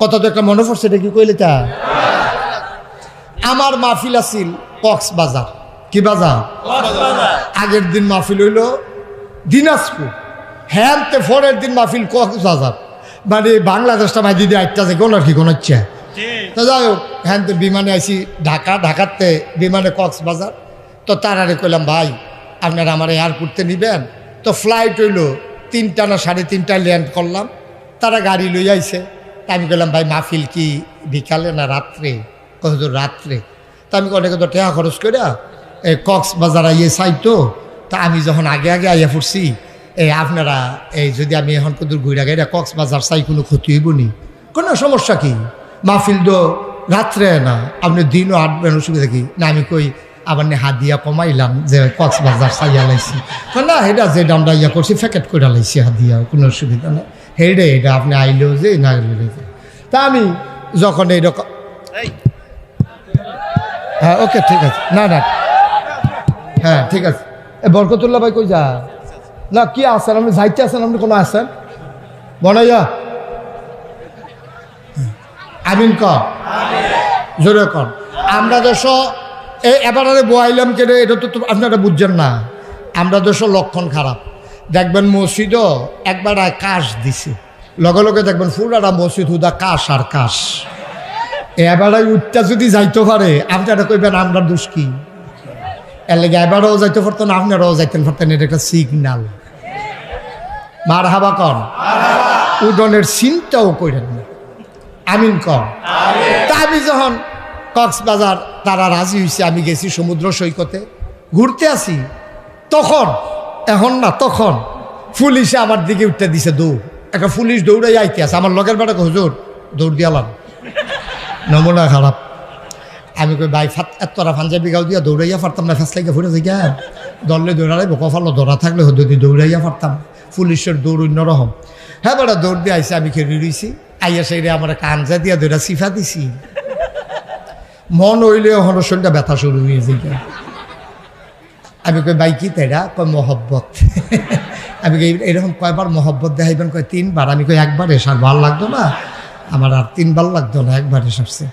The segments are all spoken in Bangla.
কত তো একটা মনে পড়ছে এটা কি কইলে তা? আমার মাহফিল আছিল কক্সবাজার। কি বাজার? আগের দিন মাহফিল হইল দিনাজপুর। হ্যাঁ তে পরের দিন মাহফিল কক্সবাজার। মানে বাংলাদেশটা মাই দিদি আটটা যে কোন আর কি কোন তো যাই হোক হ্যাঁ তো বিমানে আইসি ঢাকা ঢাকাতে বিমানে কক্সবাজার। তো তারারে কইলাম ভাই আপনারা আমার এয়ারপোর্টে নিবেন? তো ফ্লাইট হইল তিনটা না সাড়ে তিনটায় ল্যান্ড করলাম। তারা গাড়ি লই আইছে। তা আমি বললাম, ভাই, মাহফিল কি বিকালে না রাত্রে? কত রাত্রে। তা আমি অনেক তো টাকা খরচ করে এই কক্সবাজার আইয়ে চাই তো তা আমি যখন আগে আগে আইয়া ফুটছি এই আপনারা, এই যদি আমি এখন কত ঘুরে গাইরা কক্সবাজার চাই, কোনো ক্ষতি হইব নি? কোনো সমস্যা কি? মাহফিল তো রাত্রে না, আপনি দিনও আটবেন অসুবিধা কি? না, আমি কই, আবার হাত দিয়া কমাইলাম যে কক্সবাজার চাইয়া লাইছি। না এটা যে দামটা ইয়া করছি, প্যাকেট করে লাইছি হাদিয়া, কোনো অসুবিধা নেই। হেডে এটা আপনি আইলেও যে না গেলেও যে। তা আমি যখন এই এইরকম হ্যাঁ ওকে ঠিক আছে। না না। হ্যাঁ ঠিক আছে। এ বরকতুল্লাহ ভাই কই যা না কি আছেন? আপনি যাইতে আছেন? আপনি কোনো আছেন? বনাইয়া। আমিন ক। জোরে কর আমরা দেশ এবারে বয়াইলাম কেন? এটা তো তো আপনারা বুঝছেন না। আমরা দেশ লক্ষণ খারাপ। দেখবেন মসজিদও একবার কাশ দিছে। লগে লগে দেখবেন ফুরাটা মসজিদ হুদা কাশ আর কাশ। এবারে উঠটা যদি যাইতে পারে, আপনারা কইবেন, আমরা দোষ কি? এর লেগে এবারও যাইতে পারতেন আপনারাও যাইতেন পারতেন এটা একটা সিগনাল মার হাবা কন। উডনের চিন্তাও করেন না। আমিন কন। তা আমি যখন কক্সবাজার তারা রাজি হয়েছে আমি গেছি সমুদ্র সৈকতে। ঘুরতে আসি। তখন এখন না, তখন পুলিশে আমার দিকে উঠতে দিছে দৌড়। একটা পুলিশ দৌড়াই আইতে আছে, আমার লগের বেড়া হুজুর, দৌড় দিয়ালাম নমুনা খারাপ। আমি কই, ভাই, ফাত, এতরা পাঞ্জাবি গাও দিয়া দৌড়াইয়া পারতাম না, ফেস লাগে ফুটে যাই দললে দৌড়ালাই কফালো দৌড়া থাকলে যদি দৌড়াইয়া পারতাম পুলিশের দৌড় অন্যরকম। হ্যাঁ বেড়া দৌড় দিয়ে আইসে আমি খেয়ে রইছি। আইয়া সেইরে আমার কানজা দিয়া দৌড়া সিফা দিছি। মন হইলে হন শরীরটা ব্যথা শুরু হয়ে যায় আমি কই, ভাই, কি তাইরা কয়, মহব্বত। আমি কই, এরকম কয়বার মহব্বত দেখাইবেন? কয়, তিনবার। আমি কই, একবার? এসার ভালো লাগতো না? আমার আর তিনবার লাগতো না, একবার এসারছে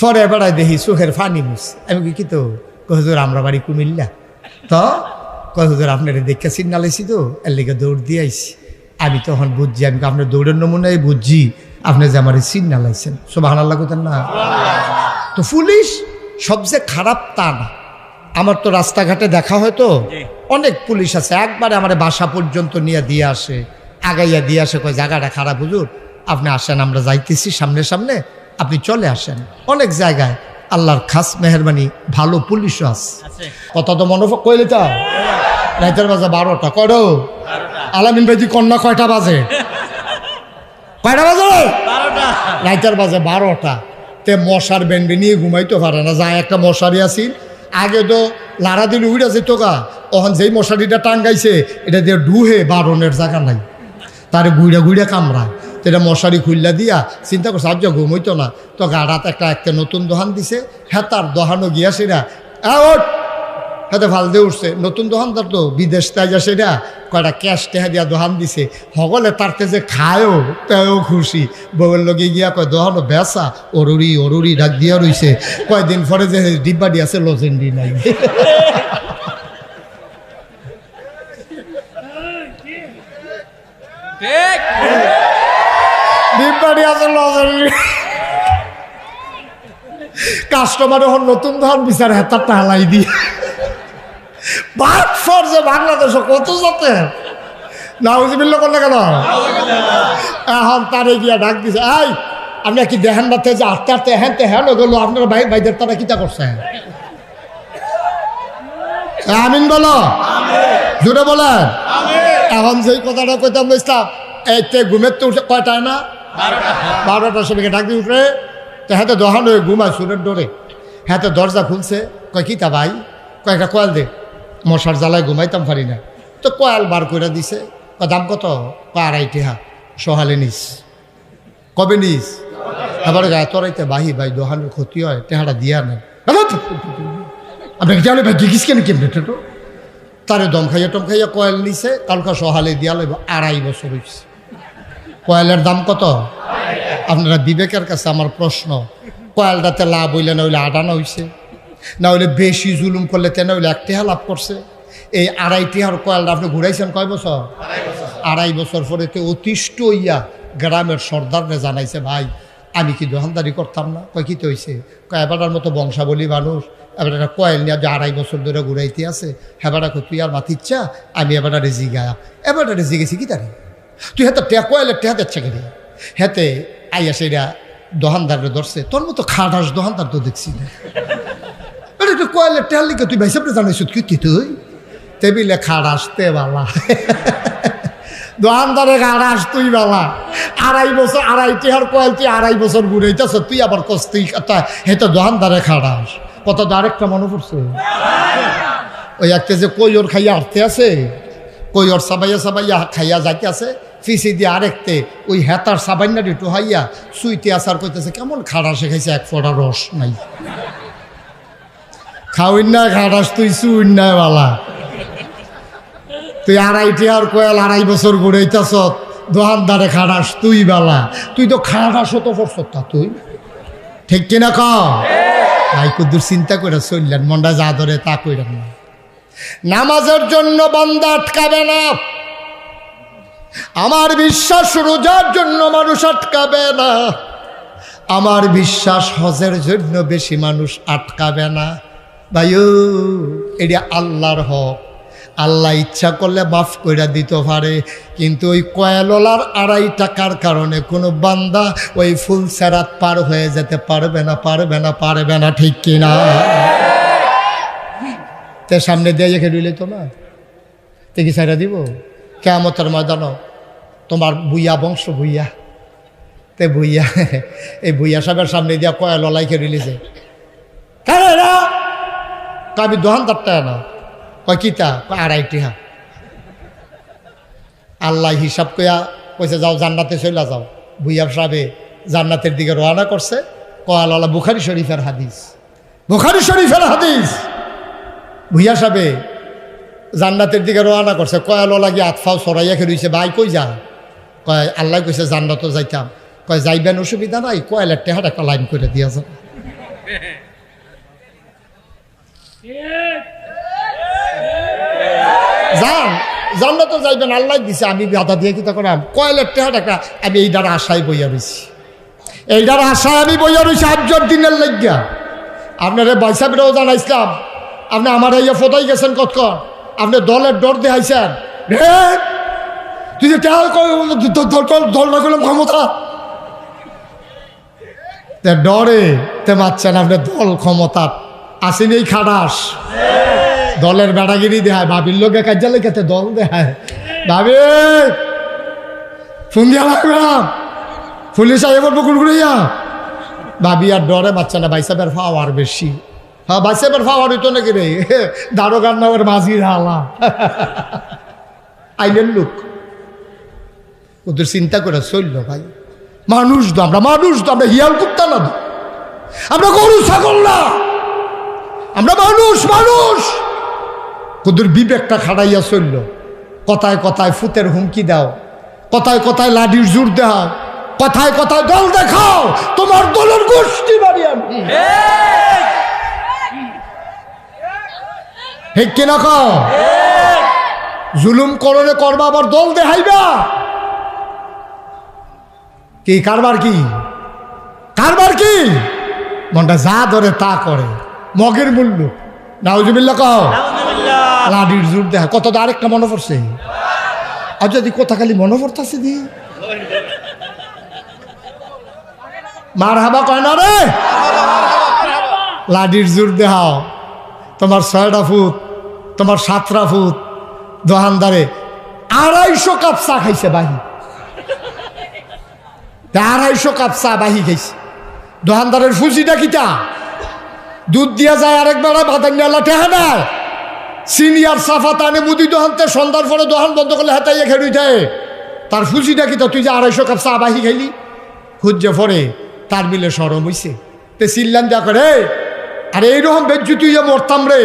পরে বেড়াই দেখি চোখের ফানি মুস আমি কই, কি তো? কয় হুজুর, আমরা বাড়ি কুমিল্লা। তো? কয় হুজুর, আপনার দেখে সিগনালাইছি তো, এর লেগে দৌড় দিয়ে আইসি আমি তখন বুঝছি, আমি আপনার দৌড়ের নমুনায় বুঝছি, আপনি যে আমার সিগনালাইছেন সব হানার লাগুতেন না। তো পুলিশ সবচেয়ে খারাপ তা না। আমার তো রাস্তাঘাটে দেখা হয় তো। অনেক পুলিশ আছে একবারে আমার বাসা পর্যন্ত নিয়ে দিয়ে আসে আগাইয়া দিয়ে আসে কয় জায়গাটা খারাপ হুজুর আপনি আসেন আমরা যাইতেছি সামনে সামনে আপনি চলে আসেন। অনেক জায়গায় আল্লাহর খাস মেহরবানি ভালো পুলিশও আছে। কত তো মনে কইলে তা? রাইতের বাজে বারোটা করো আলামিন ভাইজি কন্যা কয়টা বাজে? কয়টা বাজে? রাইতের বাজে বারোটা। তে মশার বেন্ডে নিয়ে ঘুমাইতে পারে না যায় একটা মশারি আসিল আগে তো লারা দিল উইরা যেত গা, তখন যেই মশারিটা টাঙ্গাইছে, এটা দিয়ে ডুহে বারণের জায়গা নাই। তার গুইড়া গুইড়া কামড়ায়। তো এটা মশারি খুললা দিয়া চিন্তা করছে আজ ঘুমাইতো না। তো গাড়াত একটা একটা নতুন দোহান দিছে হ্যাঁ তার দোহানও গিয়া সেরা ভালো দিয়ে উঠছে। নতুন দোকানদার তো বিদেশ তাই যা সেটা কয়টা ক্যাশ টেহা দিয়া দোকান দিছে। সকলে তারতে যে খায়ও তেও খুশি। বউয়ের লগে গিয়া কয় দোকানও বেসা অরুরি অরুরি ডাক দিয়া রইছে। কয়দিন পরে যে ডিব্বাডি আছে লজেন্ডি নাই। আছে লজেন্ডি কাস্টমার এখন নতুন দোকান বিচার হেতারটা হালাই দিয়ে। বাদ ফর যে বাংলাদেশে কত যাতে নাউজিবিল্লা করলে কেন? এখন তারে গিয়া ডাক দিছে, এই আপনার কি দেহান বাতে যে আস্তে আস্তে, হ্যান তে হ্যান গেলো আপনার ভাই, ভাইদের তারা কিতা করছে? আমিন বলো। জুড়ে বলেন। এখন যেই কথাটা কইতাম ইসলাম এই তে ঘুমের তো উঠে কয়টায় না? বারোটার সময় ডাক দিয়ে উঠে। তো হাতে দহান হয়ে ঘুমায়, সুরের ডোরে। হাতে দরজা খুলছে। কয়, কিতা ভাই? কয়েকটা কয়েল দে। মশার জ্বালায় ঘুমাইতাম পারি না। তো কয়াল বার করে দিছে দাম কত? আড়াই টেহা। সহালে নিস। কবে নিস? আবার গায়ে তরাইতে বাহি, ভাই, দোহানের ক্ষতি হয়, টেহাটা দিয়া নেই আপনাকে জানে ভাই, দেখিস কেন কেমনে তো তারে দম খাইয়া টম খাইয়া কয়েল নিছে কালকা সহালে দিয়া লইব, আড়াই বছর হয়েছে কয়েলের দাম কত? আপনারা বিবেকের কাছে আমার প্রশ্ন, কয়েলটাতে লাভ হইলে না হইলে আডানা হইছে। না হইলে বেশি জুলুম করলে তেনা হইলে এক টেহা লাভ করছে। এই আড়াই টেহার কয়েলটা আপনি ঘুরাইছেন কয় বছর? আড়াই বছর পরে তো অতিষ্ঠ হইয়া গ্রামের সর্দারনে জানাইছে, ভাই, আমি কি দোকানদারি করতাম না? কয়, কি তো হয়েছে কয় এবারটার মতো বংশাবলী মানুষ, এবার একটা কয়েল নিয়ে যে আড়াই বছর ধরে ঘুরাইতে আছে হেবাটা তুই আর মাতিচ্ছা আমি এবারটা রেজি গায়া এবারটা রেজি গেছি কি তারি তুই হেতে টে কয়েলের টেহা দিচ্ছে কেন? হেতে আইয়া সেটা দোকানদারে ধরছে। তোর মতো খাটাস দোকানদার তো দেখছি না। কয়েলের টেহার লিখে তুই ভাইসাবটা জানাইছ কি তুই? টেবিলে খাটাস তে বালা। দোকানদারে গাড়াস তুই বাবা আড়াই বছর, আড়াই টেহার কয়েল তুই আড়াই বছর ঘুরাইতেছ তুই আবার কস তুই হে তো দোকানদারে খাড়াস কত আরেকটা মনে পড়ছে। ওই একটা যে কৈর খাইয়া আটতে আছে কৈর সাবাইয়া সাবাইয়া খাইয়া যাইতে আছে ফিসি দিয়ে আরেকতে ওই হেতার সাবাইনাটি টুহাইয়া সুইতে আসার কইতেছে, কেমন খাড়া শেখাইছে এক ফোঁটা রস নাই। খাওয়াই না খাড়াস তুই সুইন না বালা। তুই আড়াইটি আর কয়াল আড়াই বছর ঘুরাইতেছ দোকানদারে খাড়াস তুই বেলা। তুই তো খাড়াস তো করছ তা তুই। ঠিক কিনা ক? ভাই কুদ্দুর চিন্তা করে চললেন, মনটা যা ধরে তা কইরেন না নামাজের জন্য বান্দা আটকাবে না। আমার বিশ্বাস রোজার জন্য মানুষ আটকাবে না। আমার বিশ্বাস হজের জন্য বেশি মানুষ আটকাবে না। ভাইও, এটা আল্লাহর হক। আল্লাহ ইচ্ছা করলে মাফ করে দিতে পারে, কিন্তু ওই কয়েললার আড়াই টাকার কারণে কোনো বান্দা ওই ফুল সেরাত পার হয়ে যেতে পারবে না পারবে না পারবে না, ঠিক কিনা তে সামনে দিয়ে রেখে দিলে তো না তে কি সাইরা দিব? কেমতের ময়দানও তোমার বুইয়া বংশ বুইয়া তে বুইয়া এই বুইয়া সাহেবের সামনে দিয়া কয়া ললাইকে রিলিজে আমি দোকানদারটা না। কয়, কিতা? কয় আড়াইটি হা আল্লাহ হিসাব কয়া কইছে, যাও, জান্নাতে চলে যাও। ভুইয়া সাহেবে জান্নাতের দিকে রওনা করছে। কয়ালওয়ালা বুখারি শরীফের হাদিস। বুখারি শরীফের হাদিস। ভুইয়া সাহেবে জান্নাতের দিকে রওনা করছে। কয়ালওয়ালা গিয়ে আতফাও সরাইয়া খেয়ে ভাই, কই যা? কয়, আল্লাহ কইছে জান্নাতও যাইতাম। কয়, যাইবেন, অসুবিধা নাই। কয়লার টেহার একটা লাইন করে দিয়া যাবে যান তো যাইবেন, আল্লাহ দিছে, আমি বাধা দিয়ে কি তখন কয়লার টেহার একটা আমি এইটার আশায় বইয়া রয়েছি এইটার আশায় আমি বইয়া রয়েছি আটজন দিনের লাগিয়া। আপনারা বৈশাখেরও জানাইছিলাম, আপনি আমার ইয়ে ফোটাই গেছেন কতক্ষণ? আপনি দলের ডর দেখাইছেন। রে তুই যে দল না করলাম ক্ষমতা? ডরে, তে মারছেন আপনি দল ক্ষমতা আসেনি এই খাটাস। দলের বেড়াগিরি দেখায় ভাবির লোকে কাজে লেখাতে দল দেখায়। ভাবি ফোন দিয়া লাগলাম পুলিশ আইব বকুল ঘুরিয়া ভাবি আর ডরে বাচ্চা না বাইসাবের ফাওয়ার বেশি। হ্যাঁ বাইসাবের ফাওয়ার হইতো নাকি রে? দারোগার নামের মাঝির হালা। আইলেন লোক। ওদের চিন্তা করে চলল ভাই। মানুষ তো আমরা, মানুষ তো আমরা, হিয়াল কুত্তা না আমরা গরু, ছাগল না। আমরা মানুষ মানুষ। ওদের বিবেকটা খাড়াইয়া চলল। কথায় কথায় ফুতের হুমকি দাও। কথায় কথায় লাডির জোর দাও কথায় কথায় দল দেখাও। তোমার দলের গোষ্ঠী বাড়ি আমি। ঠিক কিনা জুলুম করলে করবা, আবার দল দেখাইবা? কি, কারবার কি? কারবার কি? মনটা যা ধরে তা করে। মগের মূল্য। নাউজুবিল্লা কও। লাডির জোর দেখা কত আরেকটা মনে পড়ছে। আর যদি কথা খালি মনে পড়তেছে দি। মার হাবা কয় না রে? লাডির জোর দেহাও তোমার ছয়টা ফুট তোমার সাতটা ফুট দোকানদারে আড়াইশো কাপ চা খাইছে বাহি। আড়াইশো কাপ চা বাহি খাইছে। দোকানদারের ফুজিটা কিটা দুধ দিয়া যায় আরেক বেড়া বাদান নেলা টেহা নাই সিনিয়র সাফা তানে মুদি দোহানতে সন্ধ্যার পরে দোহান বন্ধ করলে হাতাইয়া খেড়ুই যায় তার ফুজিটা তো, তুই যে আড়াইশো কাপ চা বাহি খাইলি। খুঁজে পরে তার মিলে সরম হইছে। তে চিল্লান যা করে আরে এইরকম বেজ্জু তুই মরতাম রে।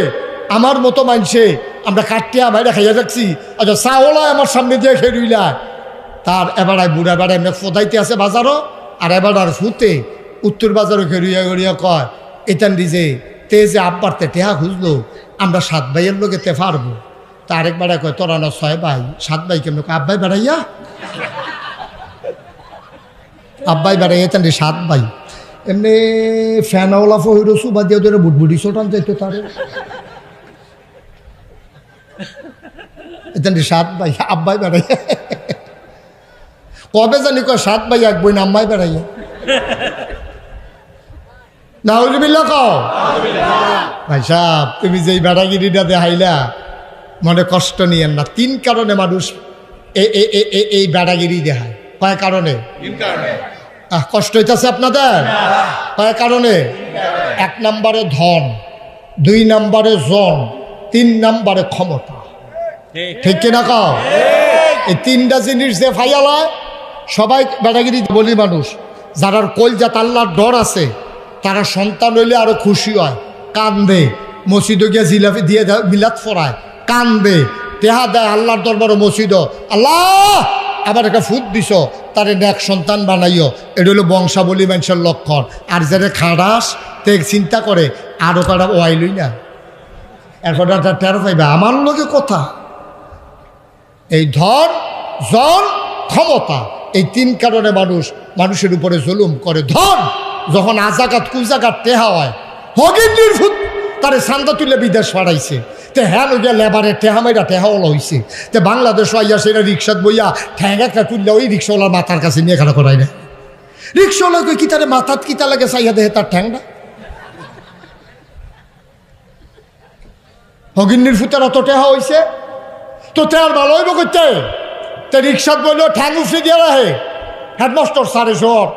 আমার মতো মানছে আমরা কাটিয়া বাইরে খাইয়া যাচ্ছি। আচ্ছা চাওলা আমার সামনে দিয়ে খেয়ে রইলা তার এবারায় বুড়া বেড়ায় এমনি ফোদাইতে আছে বাজারও, আর এবার আর ফুতে উত্তর বাজারে গড়িয়া গড়িয়া কয় এতান দিছে তে যে আব্বারতে টেহা খুঁজলো, আমরা সাত ভাইয়ের লোকে তে পারব। তা আরেক কয়, তোরা না ছয় ভাই, সাত ভাই কেমন? আব্বাই বেড়াইয়া? আব্বাই বেড়াইয়া এতান রে সাত ভাই। এমনি ফ্যানওয়ালা ফহিরো সুবা দিয়ে ধরে বুটবুটি ছোটান যাইতো তারে। এতান সাত ভাই আব্বাই বেড়াইয়া। কবে জানি কয়, সাত ভাই, এক বই না নাম্বাই বেড়াইয়া? নাউজুবিল্লা কও। ভাই সাহ তুমি যে এই বেড়াগিরিটা দেখাইলা মনে কষ্ট নিয়েন না। তিন কারণে মানুষ এই বেড়াগিরি দেখায়। কয় কারণে? আহ, কষ্ট হইতেছে আপনাদের? কয় কারণে? এক নম্বরে ধন দুই নম্বরে জন তিন নম্বরে ক্ষমতা। ঠিক। কিনা কও? এই তিনটা জিনিস যে ফাইয়ালায় সবাই বেড়াগিরি বলি মানুষ। যারার কলজাত আল্লাহর ডর আছে তারা সন্তান হইলে আরও খুশি হয়। কান্দে। মসজিদে গিয়ে জিলাপি দিয়ে মিলাত ফরায়। কান্দে। তেহা দেয় আল্লাহর দরবার মসজিদ। আল্লাহ! আবার একটা ফুট দিছ, তারে এক সন্তান বানাইও। এটা হলো বংশাবলী মানুষের লক্ষণ। আর যারা খাড়াস তে চিন্তা করে, আরও কারা ওয়াইলই না। এরপর একটা টের পাইবে। আমার লোকে কথা। এই ধন, জন, ক্ষমতা, এই তিন কারণে মানুষ, মানুষের উপরে জুলুম করে। ধন! যখন আজাগাত কুজাগাত টেহা হয় হগিন্দির ফুট তারে সান্দা তুলে বিদেশ পাঠাইছে। তে হ্যাঁ গিয়া লেবারে টেহা মেয়েরা টেহাওয়ালা হইছে তে বাংলাদেশ আইয়া সেটা রিক্সাত বইয়া একটা তুললে ওই রিক্সাওয়ালার মাথার কাছে নিয়ে খেলা করাই না রিক্সাওয়ালা কই কি তারে মাথাত কি তা লাগে চাইয়া দেহে তার ঠ্যাংটা? হগিন্নির ফুতের অত টেহা হইছে। তো তেয়ার ভালো হইব করতে তে রিক্সাত বলল ঠ্যাং উফরে দিয়ে রাহে হেডমাস্টার সারে শহর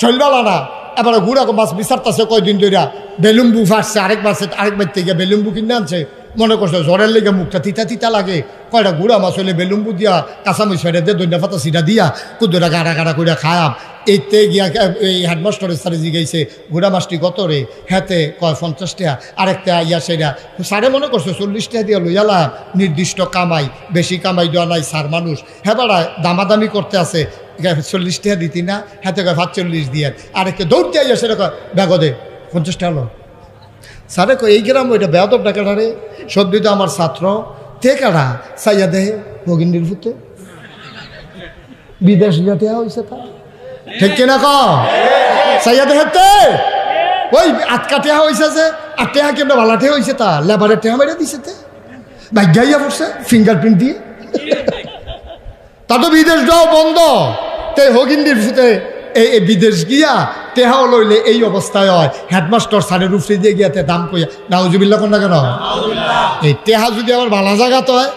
শৈলবালা না। এবারে ঘুরাকে মাছ বিচারতেছে কয়দিন ধরিয়া বেলুম্বু ফাটছে, আরেক মাসে আরেক বার থেকে বেলুম্বু কিনে আনছে। মনে করছে জ্বরের লেগে মুখটা তিতা তিতা লাগে। কয়টা গুড়া মাছ হলে বেলুম্বু দিয়া কাঁচামরিচ ফেরে দিয়ে দৈন্য ফাতা সিটা দিয়া কুদুরা গাড়া গাড়া করে খায়াম। এইতে গিয়া এই হেডমাস্টারের সারে জিগাইছে গুড়া মাছটি কত রে? হ্যাতে কয়, পঞ্চাশ টাকা আরেকটা ইয়া সেটা সারে মনে করছে, চল্লিশ টাকা দিয়ে লইয়ালা নির্দিষ্ট কামাই, বেশি কামাই দেওয়া নাই, সার মানুষ। হ্যাঁ বাড়া দামাদামি করতে আছে চল্লিশ টাকা দিতি না, হাতে কয় পাঁচচল্লিশ দিয়ে আরেকটা দৌড়তে আইয়া সেটা কয় ব্যাগদে পঞ্চাশ টাকা লো স্যারে কয়, এই গ্রাম ওইটা বেয়াদব ডাকাটা রে? তো আমার ছাত্র। তে কারা? সাইয়া দেহে ভগিনীর ভূতে বিদেশ যাতে হয়েছে তা। ঠিক কিনা ক? সাইয়া দেহেতে ওই আটকা টেহা হয়েছে যে, আর টেহা কেমন ভালা হয়েছে তা? লেবারের টেহা মেরে দিছে তে। ভাগ্যাইয়া পড়ছে, ফিঙ্গারপ্রিন্ট দিয়ে। তা তো বিদেশ যাও বন্ধ। তে হগিন্দির ফুতে এই বিদেশ গিয়া তেহাও লইলে এই অবস্থায় হয়। হেডমাস্টার সারের উফরে দিয়ে গিয়া তে দাম কইয়া। নাউজুবিল্লা কোন কেন? এই তেহা যদি আবার ভালো জাগাত হয়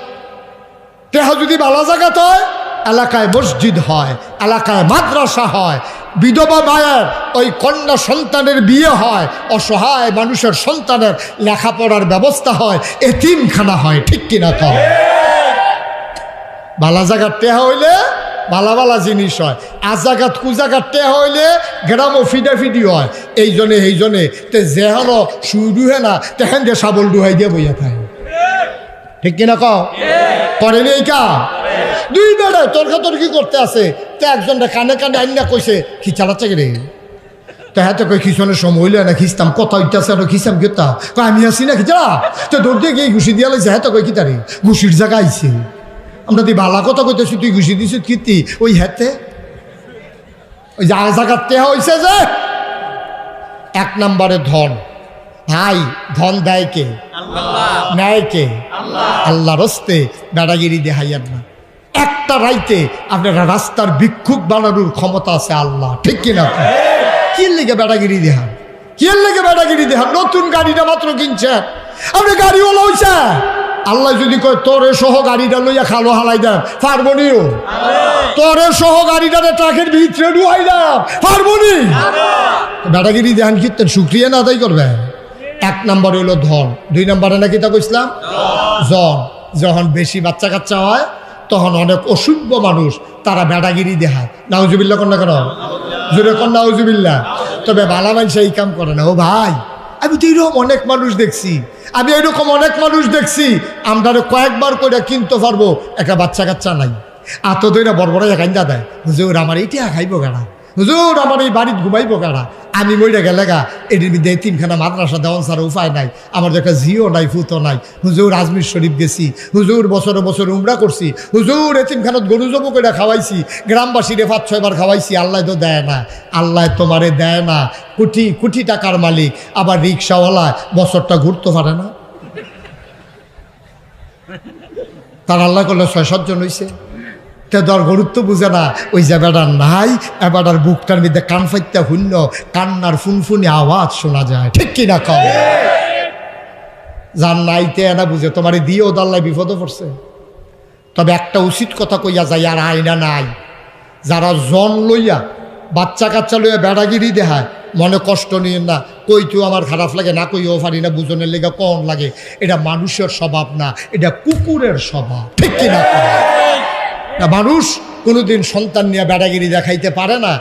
তেহা যদি ভালো জাগাত হয় এলাকায় মসজিদ হয় এলাকায় মাদ্রাসা হয় বিধবা মায়ের ওই কন্যা সন্তানের বিয়ে হয় অসহায় মানুষের সন্তানের লেখাপড়ার ব্যবস্থা হয় এ এতিমখানা হয় ঠিক কিনা তো বালা জাগার টেহা হইলে বালা বালা জিনিস হয়। আজ জাগাত কুজাগার টেহা হইলে গ্রাম ফিডা ফিডি হয়। এই জনে এই জনে তে যেহান শুরু হে না তেহেন যে সাবল ডুহাই দিয়ে বইয়া থাকে ঠিক কিনা কও? করেনি এই কা? দুই বেড়ে তর্কা তর্কি করতে আছে। তে একজন কানে কানে আইনা কইছে, কি চালাচ্ছে রে? তা হ্যাঁ কই খিসনের সময় হইলে না খিস্তাম কথা হইতেছে আর খিসাম কয়, আমি আসি না খিচা তো দৌড় দিয়ে গিয়ে ঘুষি দিয়া লাইছে হ্যাঁ তো কই, কি তারে? ঘুষির জায়গা আইছে। আমরা তুই বালা কথা কইতেছি তুই ঘুষি দিছিস কীর্তি ওই হেতে ওই যা জায়গাতে হয়েছে যে? এক নম্বরে ধন। ভাই ধন দেয় কে? নেয় কে? আল্লাহ। রস্তে বেড়াগিরি দেখাইয়ার না। একটা রাইতে আপনারা রাস্তার ভিক্ষুক বানানোর ক্ষমতা আছে আল্লাহ ঠিক কিনা কি লেগে বেড়াগিরি দেহান কি লেগে বেড়াগিরি দেহান নতুন গাড়িটা মাত্র কিনছেন। আপনি গাড়িওয়ালা হইছে আল্লাহ যদি কয় তোরে সহ গাড়িটা লইয়া খালো হালাই দেন। পারবনিও তোরে সহ গাড়িটারে ট্রাকের ভিতরে ডুয়াই দেন। পারবনি বেড়াগিরি দেহান কীর্তন শুক্রিয়া না তাই করবে? এক নম্বর হইল ধন। দুই নম্বরে নাকি তা কইসলাম জন। যখন বেশি বাচ্চা কাচ্চা হয় তখন অনেক অসভ্য মানুষ তারা বেড়াগিরি দেখায় নাউজুবিল্লা কন্যা কেন জোরে কন নাউজুবিল্লা তবে বালা মানুষ এই কাম করে না। ও ভাই আমি তো এরকম অনেক মানুষ দেখছি। আমি এরকম অনেক মানুষ দেখছি আমরা কয়েকবার করে কিনতে পারব, একটা বাচ্চা কাচ্চা নাই আত দইরা বড় বড় কান্দা দেয়। ওরা আমার এইটা খাইবো গাড়া হুজুর, আমার এই বাড়িতে ঘুমাইবো কারা আমি মইরা গেলে গা এটির মধ্যে তিনখানা মাদ্রাসা দেওয়ান ছাড়া উপায় নাই। আমার একটা জিও নাই ফুতো নাই। হুজুর, আজমির শরীফ গেছি। হুজুর, বছরে বছর উমরা করছি। হুজুর এতিমখানত গরু জবু করে খাওয়াইছি। গ্রামবাসীরে পাঁচ ছয়বার খাওয়াইছি, আল্লাহ তো দেয় না। আল্লাহ তোমারে দেয় না। কোটি কোটি টাকার মালিক। আবার রিক্সাওয়ালা বছরটা ঘুরতে পারে না। তার আল্লাহ করলে ছয়, সাতজন হয়েছে তে দর গুরুত্ব বুঝে না। ওই যে বেড়ার নাই এবারটার বুকটার মধ্যে কান ফাইতে শূন্য কান্নার ফুনফুনি আওয়াজ শোনা যায়। ঠিক কিনা কম যার নাইতে এনা বুঝে, তোমার দিয়েও দাল্লাই বিপদে পড়ছে। তবে একটা উচিত কথা কইয়া যায় আর আয়না নাই। যারা জন লইয়া বাচ্চা কাচ্চা লইয়া বেড়াগিরি দেহায়, মনে কষ্ট নিয়ে না কই তুই আমার খারাপ লাগে, না কইও পারি না, বুঝনের লেগে কম লাগে। এটা মানুষের স্বভাব না, এটা কুকুরের স্বভাব। ঠিক কিনা না মানুষ কোনোদিন সন্তান নিয়ে বেড়াগিরি দেখাইতে পারে না।